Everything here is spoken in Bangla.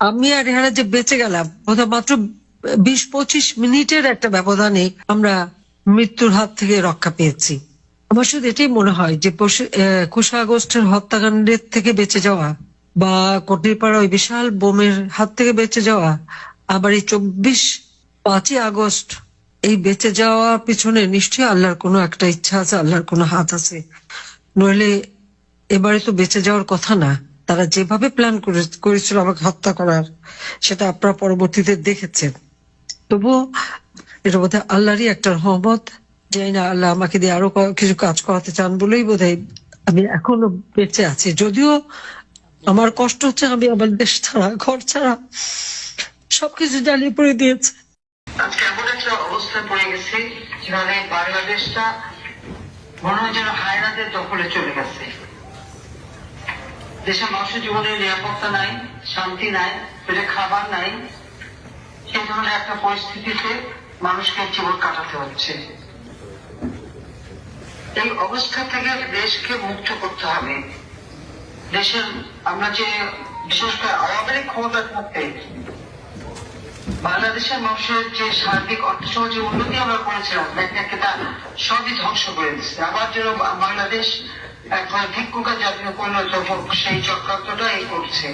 আমি আর রেহানা যে বেঁচে গেলাম, বোধহয় মাত্র বিশ পঁচিশ মিনিটের একটা ব্যবধানে আমরা মৃত্যুর হাত থেকে রক্ষা পেয়েছি। আমার শুধু এটাই মনে হয় যে একুশে আগস্টের হত্যাকাণ্ডের থেকে বেঁচে যাওয়া বা কটিপাড়া ওই বিশাল বোমের হাত থেকে বেঁচে যাওয়া, আবার এই চব্বিশ পাঁচই আগস্ট এই বেঁচে যাওয়া পিছনে নিশ্চয়ই আল্লাহর কোনো একটা ইচ্ছা আছে, আল্লাহর কোনো হাত আছে। নইলে এবারে তো বেঁচে যাওয়ার কথা না। তারা যেভাবে প্ল্যান করেছিল আমাকে হত্যা করার, সেটা আপনারা পরবর্তীতে দেখেছেন। তবুও এটা বোধহয় আল্লাহরই একটা রহমত জানি না আল্লাহ আমাকে দিয়ে আরও কিছু কাজ করাতে চান বলেই বোধহয় আমি এখনও বেঁচে আছি। যদিও আমার কষ্ট হচ্ছে আমি আমার দেশ ছাড়া, ঘর ছাড়া, সবকিছু জ্বালিয়ে পড়ে দিয়েছে। আজকে এমন একটা পড়ে গেছি, যেখানে বাংলাদেশটা মনে হয় যেন দখলে চলে গেছে। দেশের মানুষের জীবনের নিরাপত্তা নাই, শান্তি নাই, পেটে খাবার নাই, সেই ধরনের একটা পরিস্থিতিতে মানুষকে জীবন কাটাতে হচ্ছে। এই অবস্থা থেকে দেশকে মুক্ত করতে হবে। দেশের আমরা যে বিশেষ করে আওয়ামী লীগ ক্ষমতা থাকতে বাংলাদেশের মানুষের যে সার্বিক অর্থসমাজের উন্নতি আমরা করেছিলাম ব্যাংকে তা সবই ধ্বংস করে দিচ্ছে আবার যেন বাংলাদেশ একবার ভিক্ষুকা জাতীয় হোক সেই চক্রান্তটাই করছে।